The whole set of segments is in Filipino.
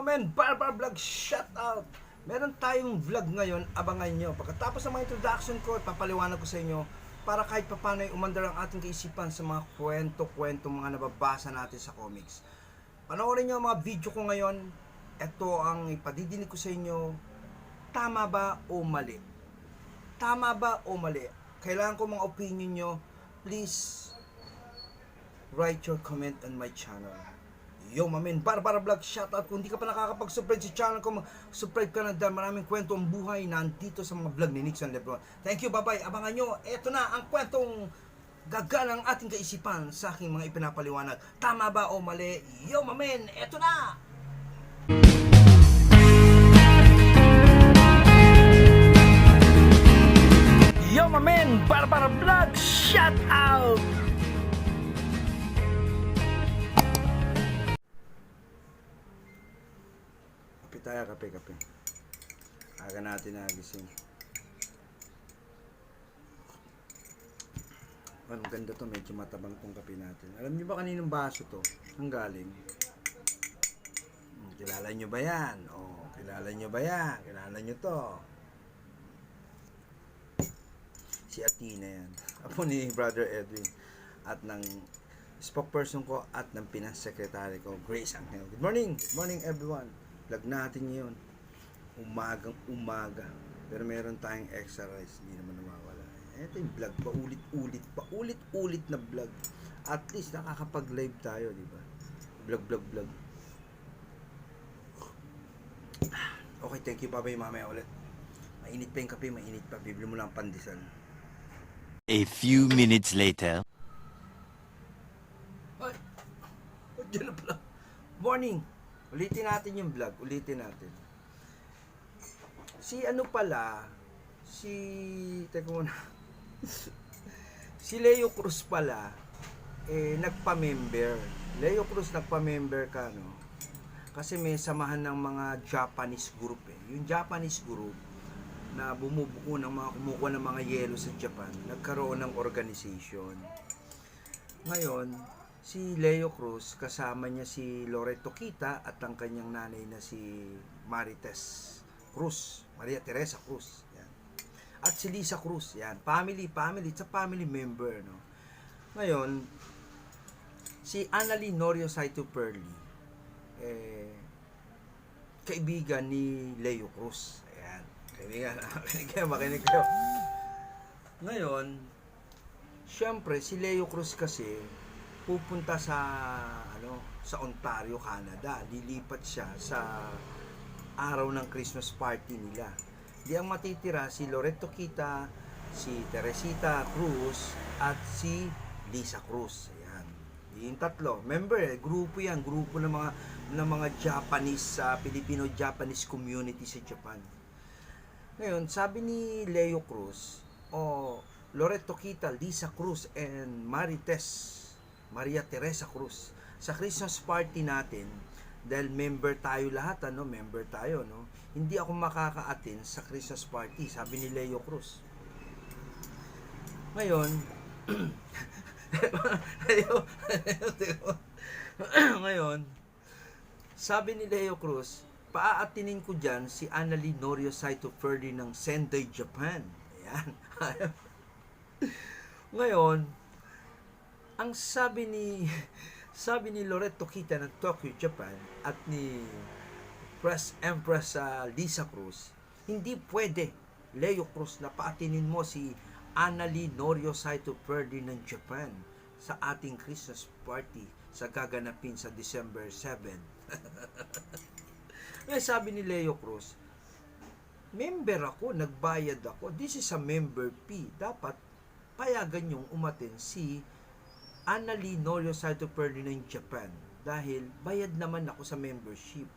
mamen, Barbar Vlog, shout out! Meron tayong vlog ngayon, abangan nyo. Pagkatapos ng mga introduction ko, ipapaliwanag ko sa inyo para kahit papano ay umandar ang ating kaisipan sa mga kwento-kwento mga nababasa natin sa comics. Panoorin nyo ang mga video ko ngayon. Ito ang ipadidinig ko sa inyo. Tama ba o mali? Tama ba o mali? Kailangan ko mga opinion nyo. Please, write your comment on my channel. Yo, mamin, Barbara Vlog, shoutout. Kung hindi ka pa nakakapag-subscribe sa channel ko, subscribe ka na dahil maraming kwento ang buhay nandito sa mga vlog ni Nixon Lebron. Thank you, bye-bye. Abangan nyo, eto na ang kwentong gagalang ating kaisipan sa aking mga ipinapaliwanag. Tama ba o mali? Yo, mamin, eto na! Yo, mamin, Barbara Vlog, shout tayo, kape, kape. Aga natin nagising. Ang ganda to, medyo matabang tong kape natin. Alam niyo ba kaninong baso to? Ang galing. Hmm, kilala niyo ba yan? Oh, kilala niyo ba yan? Kilala niyo to. Si Athena yan. Apo ni Brother Edwin. At ng spokesperson ko at ng finance secretary ko, Grace Angel. Good morning! Good morning everyone! Vlog natin ngayon. Umagang umaga. Pero meron tayong extra rice. Hindi naman nawawala. Ito yung vlog. Paulit-ulit. Paulit-ulit na vlog. At least nakakapag-live tayo, di ba? Vlog, vlog, vlog. Okay, thank you. Bye-bye mamaya ulit. Mainit pa yung kape, mainit pa. Bibili mo lang ang pandesal. A few minutes later. Ay! Dyan na pala. Morning! Ulitin natin yung vlog. Ulitin natin. Si ano pala, si... Teka muna. si Leo Cruz pala, eh, nagpa-member. Leo Cruz nagpa-member ka, no? Kasi may samahan ng mga Japanese group eh. Yung Japanese group, na bumubuo ng mga kumukuha ng mga yelo sa Japan, nagkaroon ng organization. Ngayon, si Leo Cruz, kasama niya si Loreto Kita at ang kanyang nanay na si Marites Cruz, Maria Teresa Cruz. Yan. At si Lisa Cruz, yan. Family, family, it's a family member, no? Ngayon, si Annalie Norio Saito Perli, eh, kaibigan ni Leo Cruz. Ayan. Kaibigan, makinig kayo, makinig kayo. Ngayon, syempre, si Leo Cruz kasi, pupunta sa, ano, sa Ontario, Canada. Lilipat siya sa araw ng Christmas party nila. Di ang matitira si Loreto Kita, si Teresita Cruz, at si Lisa Cruz. Ayan. Yung tatlo. Member, eh, grupo yan. Grupo ng mga ng mga Japanese, sa Filipino-Japanese community sa Japan. Ngayon, sabi ni Leo Cruz, o Loreto Kita, Lisa Cruz, and Marites, Maria Teresa Cruz, sa Christmas party natin, dahil member tayo lahat, ano, member tayo, no? Hindi ako makaka-attend sa Christmas party, sabi ni Leo Cruz. Ngayon, ngayon, sabi ni Leo Cruz, paaatinin ko dyan si Annalie Norio Saito Ferdi ng Sendai, Japan. Ayan. Ngayon, ang sabi ni sabi ni Loreto Kita ng Tokyo, Japan at ni Press Empress ah, Lisa Cruz, hindi pwede Leo Cruz na paatinin mo si Annalie Norio Saito Ferdi ng Japan sa ating Christmas party sa gaganapin sa December 7. Ngayon sabi ni Leo Cruz, member ako, nagbayad ako. This is a member fee. Dapat payagan yung umatin si Annalie Norio Saito Perdi ng Japan dahil bayad naman ako sa membership.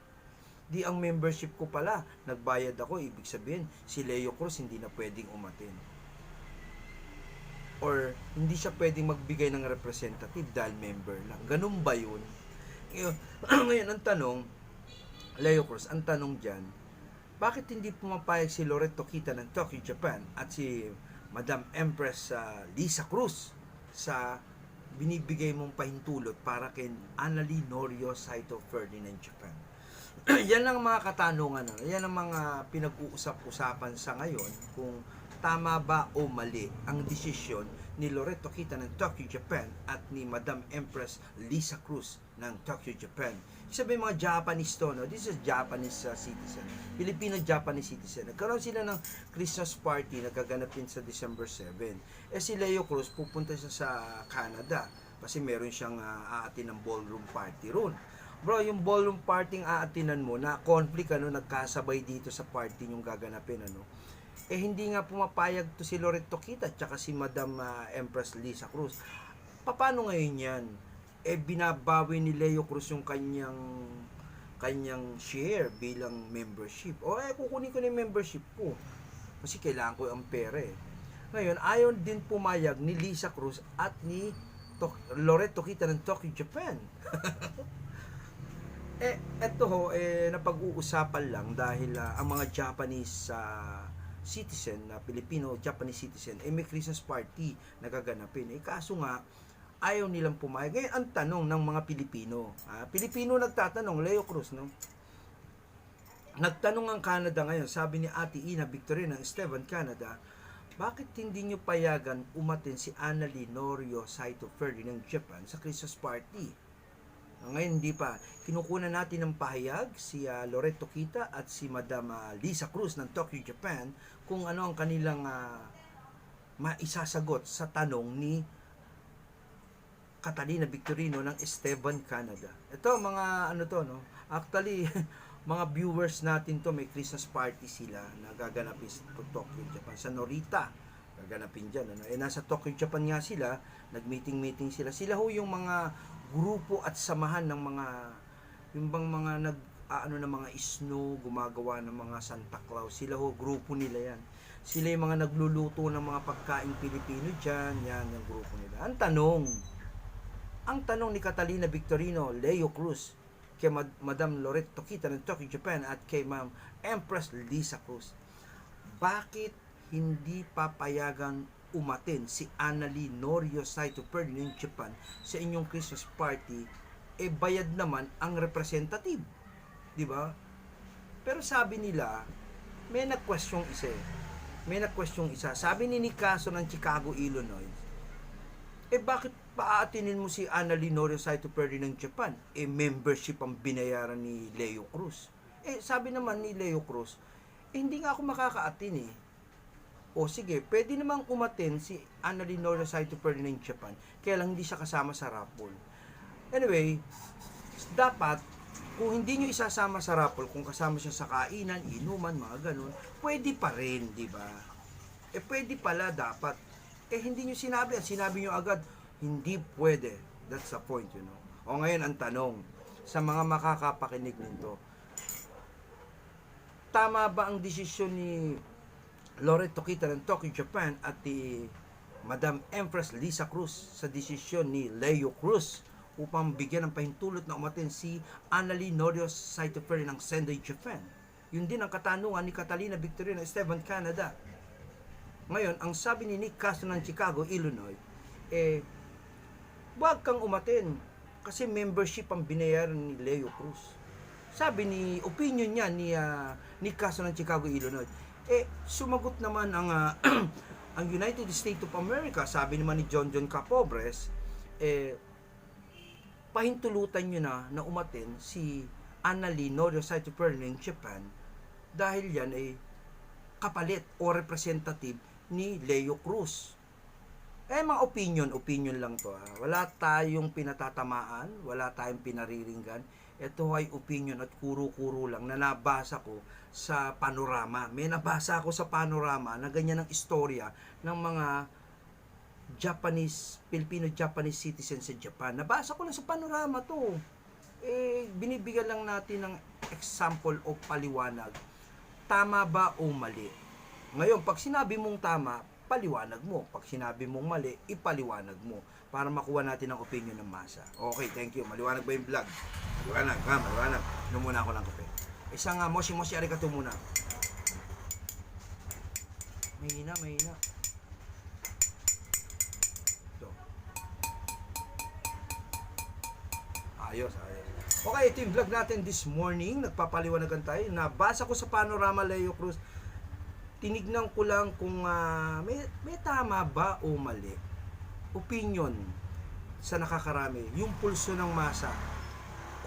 Di ang membership ko pala, nagbayad ako, ibig sabihin, si Leo Cruz hindi na pwedeng umatin. Or hindi siya pwedeng magbigay ng representative dahil member lang. Ganun ba yun? Ngayon, ang tanong, Leo Cruz, ang tanong dyan, bakit hindi pumapayag si Loreto Kita ng Tokyo, Japan at si Madam Empress ah, Lisa Cruz sa binibigay mong pahintulot para kay Annalie Norio Saito Ferdinand Japan. yan ang mga katanungan. Ano? Yan ang mga pinag-uusap-usapan sa ngayon kung tama ba o mali ang desisyon ni Loreto Kita ng Tokyo, Japan at ni Madam Empress Lisa Cruz ng Tokyo, Japan. Sabi mga Japanese to, no? this is Japanese uh, citizen. Filipino-Japanese citizen. Nagkaroon sila ng Christmas party na gaganapin sa December 7. Eh si Leo Cruz pupunta siya sa Canada kasi meron siyang uh, aatin ng ballroom party roon. Bro, yung ballroom party ang aatinan mo na conflict ano nagkasabay dito sa party yung gaganapin ano. Eh hindi nga pumapayag to si Loreto Kita at si Madam ah, Empress Lisa Cruz. Paano ngayon 'yan? Eh binabawi ni Leo Cruz yung kanyang kanyang share bilang membership. O eh kukunin ko na membership ko. Kasi kailangan ko ang pera eh. Ngayon, ayon din pumayag ni Lisa Cruz at ni Tok- Loreto Kita ng Tokyo, Japan. Eh, eto ho, eh, napag-uusapan lang dahil ah, ang mga Japanese ah, citizen, na Filipino-Japanese citizen, eh may Christmas party na gaganapin. Eh, kaso nga, ayaw nilang pumayag. Ngayon, ang tanong ng mga Pilipino, ah, Pilipino nagtatanong, Leo Cruz, no? Nagtanong ang Canada ngayon, sabi ni Ate Ina Victorina ng Esteban, Canada, bakit hindi nyo payagan umatin si Annalie Norio Saito Ferdinand ng Japan sa Christmas party? Ah, Ngayon hindi pa. Kinukunan natin ng pahayag si ah, Loreto Kita at si Madam ah, Lisa Cruz ng Tokyo, Japan kung ano ang kanilang ah, maisasagot sa tanong ni Catalina Victorino ng Esteban, Canada. Ito mga ano to no. Actually mga viewers natin to may Christmas party sila na gaganapin sa Tokyo, Japan sa Norita. Gaganapin dyan. Ano? Eh, nasa Tokyo, Japan nga sila. Nag-meeting-meeting sila. Sila ho yung mga grupo at samahan ng mga yung bang mga nag ano ng mga snow, gumagawa ng mga Santa Claus. Sila ho, grupo nila yan. Sila yung mga nagluluto ng mga pagkain Pilipino dyan. Yan, yung grupo nila. Ang tanong, ang tanong ni Catalina Victorino, Leo Cruz, kay Mad- Madam Loreto Kita ng Tokyo, Japan at kay Ma'am Empress Lisa Cruz, bakit hindi papayagan umatin si Annalie Norio Saito Ferdinand Japan sa inyong Christmas party? Eh bayad naman ang representative di ba? Pero sabi nila may nag-question isa eh. may nag-question isa. Sabi ni Nicaso ng Chicago, Illinois eh bakit paaatinin mo si Ana Linorio Saito Perry ng Japan? Eh membership ang binayaran ni Leo Cruz. Eh sabi naman ni Leo Cruz, eh, hindi nga ako makakaatin eh. O sige, pwede namang umaten si Ana Linorio Saito Perry ng Japan, kaya lang hindi siya kasama sa raffle. Anyway, dapat kung hindi nyo isasama sa raffle, kung kasama siya sa kainan, inuman, mga ganun, pwede pa rin, di ba? Eh pwede pala dapat eh hindi nyo sinabi at sinabi nyo agad hindi pwede that's the point you know o ngayon ang tanong sa mga makakapakinig nito tama ba ang desisyon ni Loreto Kita ng Tokyo, Japan at ni Madam Empress Lisa Cruz sa desisyon ni Leo Cruz upang bigyan ng pahintulot na umatin si Annalie Norio Saito Ferry ng Sendai, Japan. Yun din ang katanungan ni Catalina Victorina Esteban, Canada. Ngayon, ang sabi ni Nick Castro ng Chicago, Illinois, eh, wag kang umaten kasi membership ang binayaran ni Leo Cruz. Sabi ni, opinion niya ni ah, Nick Castro ng Chicago, Illinois, eh, sumagot naman ang, ah, ang United States of America, sabi naman ni John John Capobres, eh, pahintulutan nyo na na umaten si Annalie Norio Saito Japan dahil yan ay kapalit o representative ni Leo Cruz. Eh, mga opinion, opinion lang to. Ha. Wala tayong pinatatamaan, wala tayong pinariringgan. Ito ay opinion at kuro-kuro lang na nabasa ko sa panorama. May nabasa ako sa panorama na ganyan ang istorya ng mga Japanese, Filipino-Japanese citizens sa Japan. Nabasa ko lang sa panorama to. Eh, binibigyan lang natin ng example o paliwanag. Tama ba o mali? Ngayon, pag sinabi mong tama, paliwanag mo. Pag sinabi mong mali, ipaliwanag mo para makuha natin ang opinion ng masa. Okay, thank you. Maliwanag ba yung vlog? Maliwanag, ha? Maliwanag. Inom muna ako ng kape. Isang uh, moshi moshi arigato muna. Mahina, mahina. Ito. Ayos, ayos. Okay, ito yung vlog natin this morning. Nagpapaliwanagan tayo. Nabasa ko sa Panorama Leo Cruz. Tinignan ko lang kung ah, may, may tama ba o mali. Opinion sa nakakarami. Yung pulso ng masa.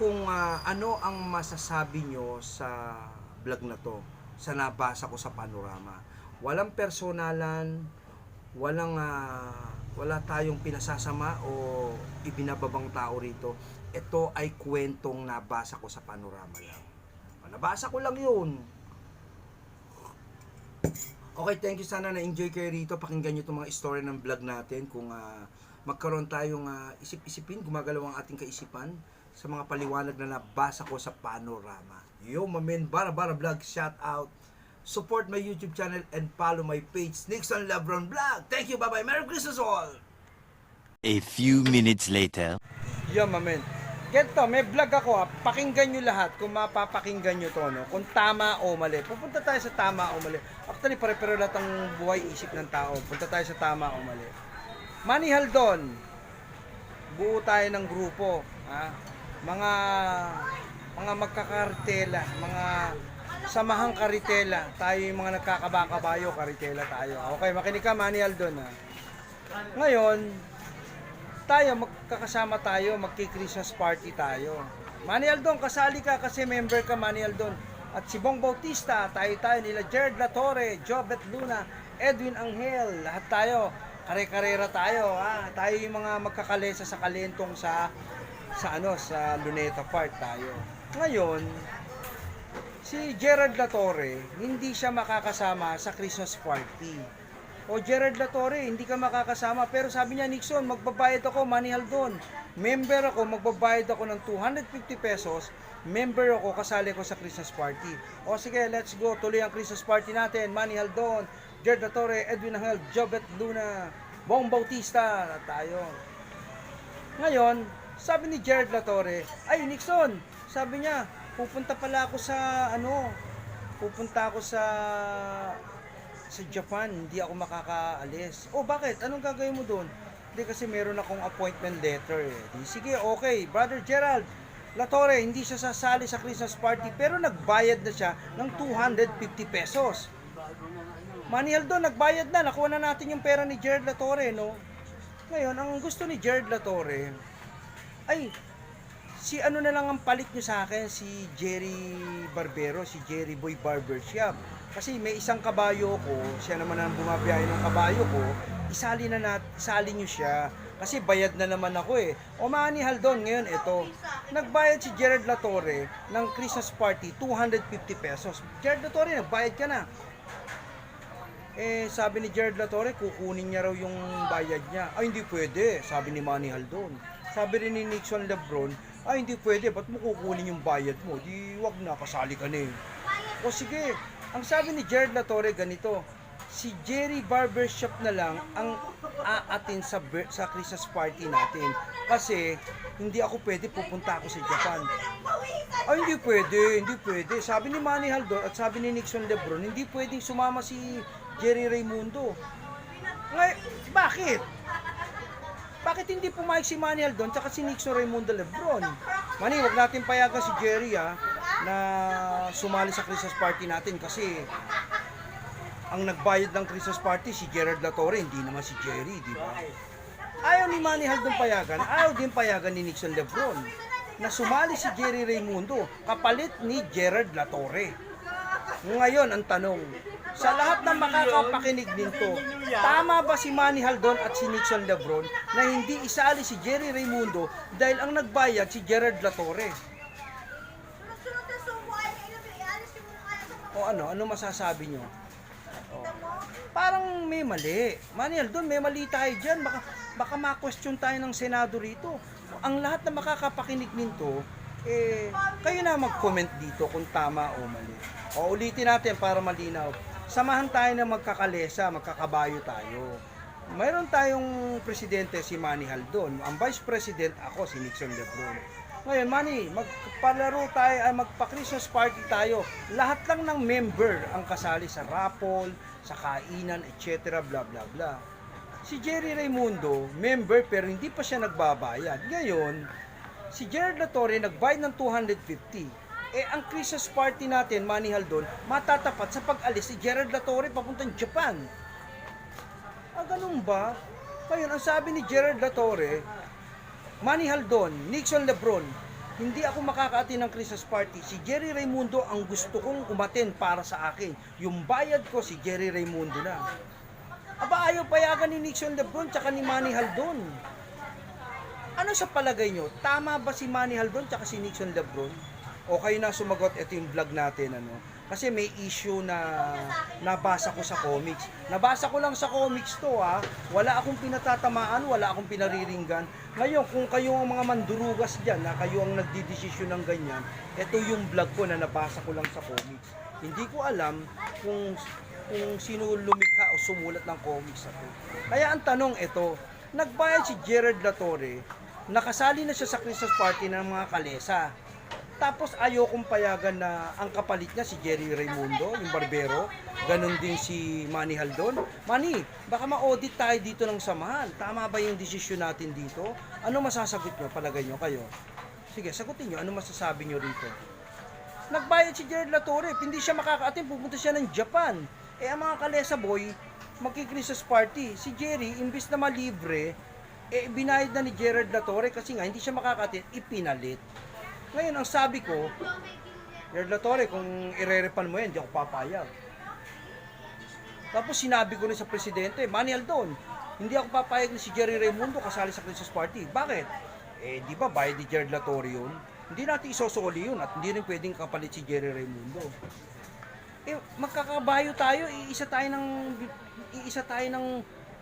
Kung ah, ano ang masasabi nyo sa vlog na to. Sa nabasa ko sa Panorama. Walang personalan. Walang ah, wala tayong pinasasama o ibinababang tao rito. Ito ay kwentong nabasa ko sa panorama lang. Nabasa ko lang yun. Okay, thank you. Sana na-enjoy kayo rito. Pakinggan nyo itong mga story ng vlog natin. Kung ah, magkaroon tayong ah, isip-isipin, gumagalaw ang ating kaisipan sa mga paliwanag na nabasa ko sa panorama. Yo, mamen, bara bara vlog, shout out. Support my YouTube channel and follow my page, Nixon Lebron Vlog. Thank you, bye-bye. Merry Christmas all! A few minutes later. Yo, mamen. Ganito, may vlog ako ha. Pakinggan nyo lahat kung mapapakinggan nyo to, no? Kung tama o mali. Pupunta tayo sa tama o mali. Actually, pare-pero lahat ang buhay isip ng tao. Punta tayo sa tama o mali. Manny Haldon. Buo tayo ng grupo. Ha? Mga mga magkakartela, mga samahang karitela. Tayo yung mga nagkakabakabayo, karitela tayo. Okay, makinig ka, Manny Haldon. Ha? Ngayon, tayo, magkakasama tayo, magki-Christmas party tayo. Manny Aldon, kasali ka kasi member ka Manny Aldon. At si Bong Bautista, tayo tayo nila Jared Latore, Jobet Luna, Edwin Angel, lahat tayo. Kare-karera tayo, ha? Tayo yung mga magkakalesa sa kalentong sa sa ano, sa Luneta Park tayo. Ngayon, si Gerard Latore, hindi siya makakasama sa Christmas party. O Gerard Latore, hindi ka makakasama. Pero sabi niya, Nixon, magbabayad ako, Manny Haldon. Member ako, magbabayad ako ng 250 pesos. Member ako, kasali ko sa Christmas party. O sige, let's go. Tuloy ang Christmas party natin. Manny Haldon, Gerard Latore, Edwin Angel, Jobet Luna, Bong Bautista, tayo. Ngayon, sabi ni Gerard Latore, ay Nixon, sabi niya, pupunta pala ako sa ano, pupunta ako sa sa Japan, hindi ako makakaalis. Oh, bakit? Anong gagawin mo doon? Hindi kasi meron akong appointment letter eh. Di, sige, okay. Brother Gerald, Latore, hindi siya sasali sa Christmas party pero nagbayad na siya ng 250 pesos. Manihal doon, nagbayad na. Nakuha na natin yung pera ni Gerald Latore, no? Ngayon, ang gusto ni Gerald Latore, ay, si ano na lang ang palit nyo sa akin, si Jerry Barbero, si Jerry Boy Barbershop. Kasi may isang kabayo ko, siya naman ang bumabiyahe ng kabayo ko, isali na nat, isali nyo siya. Kasi bayad na naman ako eh. O Manny Haldon, ngayon ito, nagbayad si Gerard Latore ng Christmas party, 250 pesos. Gerard Latore, nagbayad ka na. Eh, sabi ni Gerard Latore, kukunin niya raw yung bayad niya. Ay, hindi pwede, sabi ni Manny Haldon. Sabi rin ni Nixon Lebron, ay, hindi pwede, ba't mo kukunin yung bayad mo? Di, wag na, kasali ka na eh. O sige, ang sabi ni Gerard Latore ganito, si Jerry Barbershop na lang ang aatin sa, sa Christmas party natin. Kasi, hindi ako pwede pupunta ako sa Japan. Ay, hindi pwede, hindi pwede. Sabi ni Manny Haldon at sabi ni Nixon Lebron, hindi pwedeng sumama si Jerry Raimundo. Ngay, bakit? Bakit hindi pumayag si Manny Haldon tsaka si Nixon Raimundo Lebron? Manny, wag natin payagan si Jerry ha, na sumali sa Christmas party natin kasi ang nagbayad ng Christmas party si Gerard Latore, hindi naman si Jerry, di ba? Ayaw ni Manny Haldon payagan, ayaw din payagan ni Nixon Lebron na sumali si Jerry Raimundo kapalit ni Gerard Latore. Ngayon, ang tanong, sa lahat ng makakapakinig nito, tama ba si Manny Haldon at si Nixon Lebron na hindi isali si Jerry Raimundo dahil ang nagbayad si Gerard Latore? O ano, ano masasabi nyo? O, parang may mali. Manny Haldon, may mali tayo dyan. Baka, baka ma-question tayo ng Senado rito. Ang lahat na makakapakinig nito, eh, kayo na mag-comment dito kung tama o mali. O ulitin natin para malinaw. Samahan tayo na magkakalesa, magkakabayo tayo. Mayroon tayong presidente si Manny Haldon. Ang vice president ako si Nixon Lebron. Ngayon, Manny, magpalaro tayo, ay magpa-Christmas party tayo. Lahat lang ng member ang kasali sa raffle, sa kainan, etc. bla bla bla. Si Jerry Raimundo, member pero hindi pa siya nagbabayad. Ngayon, si Gerard Latore nagbayad ng 250. Eh, ang Christmas party natin, Manny Haldon, matatapat sa pag-alis si Gerard Latore papuntang Japan. Ah, ganun ba? Ngayon, ang sabi ni Gerard Latore, Manny Haldon, Nixon Lebron, hindi ako makakaati ng Christmas party. Si Jerry Raimundo ang gusto kong umaten para sa akin. Yung bayad ko, si Jerry Raimundo na. Aba, ayaw payagan ni Nixon Lebron tsaka ni Manny Haldon. Ano sa palagay nyo? Tama ba si Manny Haldon tsaka si Nixon Lebron? O kayo na sumagot, ito yung vlog natin, ano? Kasi may issue na nabasa ko sa comics. Nabasa ko lang sa comics to, ha? Wala akong pinatatamaan, wala akong pinariringgan. Ngayon, kung kayo ang mga mandurugas dyan, na kayo ang nagdidesisyon ng ganyan, ito yung vlog ko na nabasa ko lang sa comics. Hindi ko alam kung kung sino lumikha o sumulat ng comics na to. Kaya ang tanong ito, nagbayad si Gerard Latore, nakasali na siya sa Christmas party ng mga kalesa. Tapos ayokong payagan na ang kapalit niya si Jerry Raimundo, yung barbero. Ganon din si Manny Haldon. Manny, baka ma-audit tayo dito ng samahan. Tama ba yung desisyon natin dito? Ano masasagot nyo? Palagay nyo kayo. Sige, sagutin nyo. Ano masasabi nyo rito? Nagbayad si Gerard Latore, hindi siya makakaatin, pupunta siya ng Japan. Eh ang mga kalesa boy, magki-Christmas party. Si Jerry, imbis na malibre, eh binayad na ni Gerard Latore kasi nga hindi siya makakaatin, ipinalit. Ngayon, ang sabi ko, Gerard Latore, kung irerepan mo yan, di ako papayag. Tapos sinabi ko rin sa presidente, Manny Aldon, hindi ako papayag na si Jerry Raimundo kasali sa Christmas party. Bakit? Eh, di ba bayad ni Gerard Latore yun? Hindi natin isosoli yun at hindi rin pwedeng kapalit si Jerry Raimundo. Eh, magkakabayo tayo, iisa tayo ng iisa tayo ng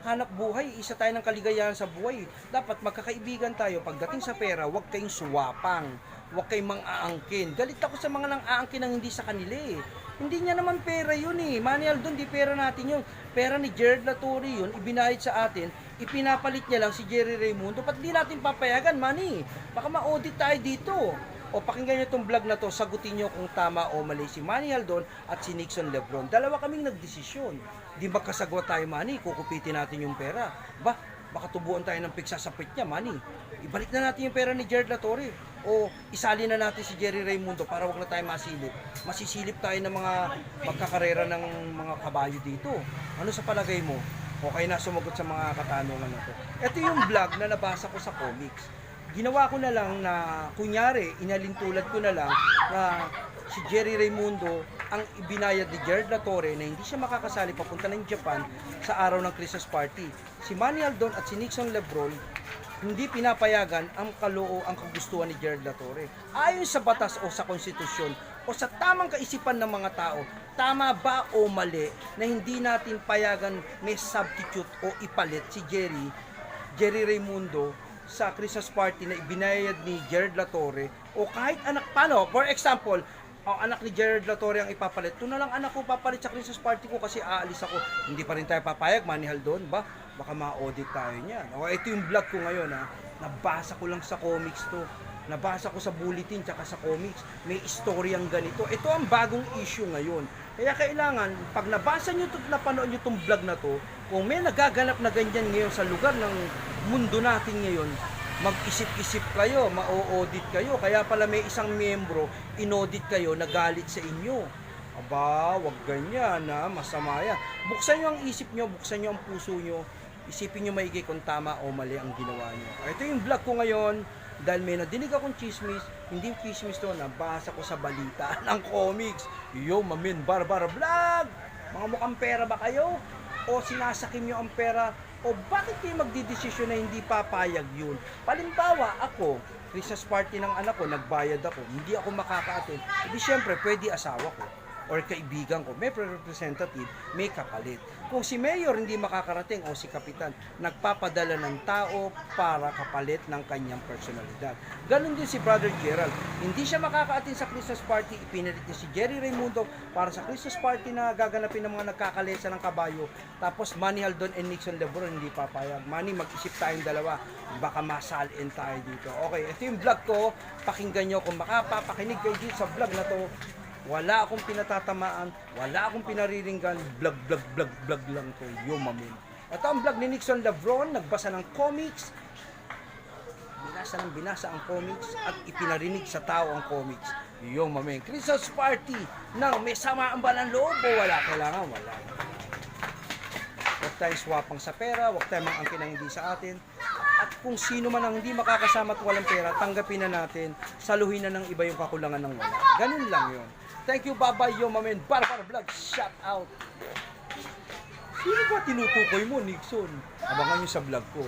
hanap buhay, isa tayo ng kaligayahan sa buhay. Dapat magkakaibigan tayo. Pagdating sa pera, huwag kayong suwapang. Huwag kayong mang-aangkin. Galit ako sa mga nang aangkin ng hindi sa kanila eh. Hindi niya naman pera yun eh. Manuel doon, di pera natin yun. Pera ni Jared Latore yun, ibinayad sa atin, ipinapalit niya lang si Jerry Raimundo. Ba't di natin papayagan, Manny? Baka ma-audit tayo dito. O pakinggan nyo itong vlog na to, sagutin nyo kung tama o mali si Manny Aldon at si Nixon Lebron. Dalawa kaming nagdesisyon. Di magkasagwa tayo, Manny, kukupitin natin yung pera. Ba, baka tubuan tayo ng pigsasapit niya, Manny. Ibalik na natin yung pera ni Jared Latore. O isali na natin si Jerry Raimundo para wag na tayo masilip. Masisilip tayo ng mga magkakarera ng mga kabayo dito. Ano sa palagay mo? Okay na sumagot sa mga katanungan na to. Ito yung vlog na nabasa ko sa comics ginawa ko na lang na kunyari, inalintulad ko na lang na si Jerry Raimundo ang ibinayad ni Jared Latore na hindi siya makakasali papunta ng Japan sa araw ng Christmas party. Si Manny Aldon at si Nixon Lebron hindi pinapayagan ang kaloo ang kagustuhan ni Jared Latore. Ayon sa batas o sa konstitusyon o sa tamang kaisipan ng mga tao, tama ba o mali na hindi natin payagan may substitute o ipalit si Jerry Jerry Raimundo sa Christmas party na ibinayad ni Jared Latore o kahit anak, paano, for example, ang anak ni Jared Latore ang ipapalit, ito na lang anak ko papalit sa Christmas party ko kasi aalis ako. Hindi pa rin tayo papayag, manihal doon, ba? Baka ma-audit tayo niyan. O ito yung vlog ko ngayon ha. Nabasa ko lang sa comics to. Nabasa ko sa bulletin tsaka sa comics. May istoryang ganito. Ito ang bagong issue ngayon. Kaya kailangan, pag nabasa nyo to, napanood nyo itong vlog na to, kung may nagaganap na ganyan ngayon sa lugar ng mundo natin ngayon, mag-isip-isip kayo, ma-audit kayo. Kaya pala may isang membro, inaudit kayo, nagalit sa inyo. Aba, wag ganyan na, masama yan. Buksan nyo ang isip nyo, buksan nyo ang puso nyo, isipin nyo maigi kung tama o mali ang ginawa nyo. Ito yung vlog ko ngayon, dahil may nadinig akong chismis, hindi chismis to, nabasa ko sa balita ng comics. Yo, mamin, barbar vlog! Mga mukhang pera ba kayo? O sinasakim nyo ang pera? O bakit kayo magdidesisyon na hindi papayag yun? Palimbawa, ako, Christmas party ng anak ko, nagbayad ako, hindi ako makaka-attend. Hindi syempre, pwede asawa ko or kaibigan ko, may representative, may kapalit. Kung si mayor hindi makakarating o si kapitan, nagpapadala ng tao para kapalit ng kanyang personalidad. Ganon din si Brother Gerald. Hindi siya makakaatin sa Christmas party, ipinalit niya si Jerry Raimundo para sa Christmas party na gaganapin ng mga nagkakalesa ng kabayo. Tapos Manny Haldon and Nixon Lebron hindi papayag. Manny, mag-isip tayong dalawa. Baka masalin tayo dito. Okay, ito yung vlog ko. Pakinggan nyo kung makapapakinig kayo dito sa vlog na to. Wala akong pinatatamaan, wala akong pinariringgan, vlog, vlog, vlog, vlog lang to, yo mamin. Ito ang vlog ni Nixon Lebron, nagbasa ng comics, binasa ng binasa ang comics at ipinarinig sa tao ang comics. Yung mameng Christmas party ng may samaan ba ng loob o wala? Kailangan wala. Huwag tayong swapang sa pera, huwag tayong mangangkin ng hindi sa atin. At kung sino man ang hindi makakasama at walang pera, tanggapin na natin, saluhin na ng iba yung kakulangan ng wala. Ganun lang yun. Thank you, bye-bye, yo, mamen. Barbar Vlog, shout out. Sino ba tinutukoy mo, Nixon? Abangan nyo sa vlog ko.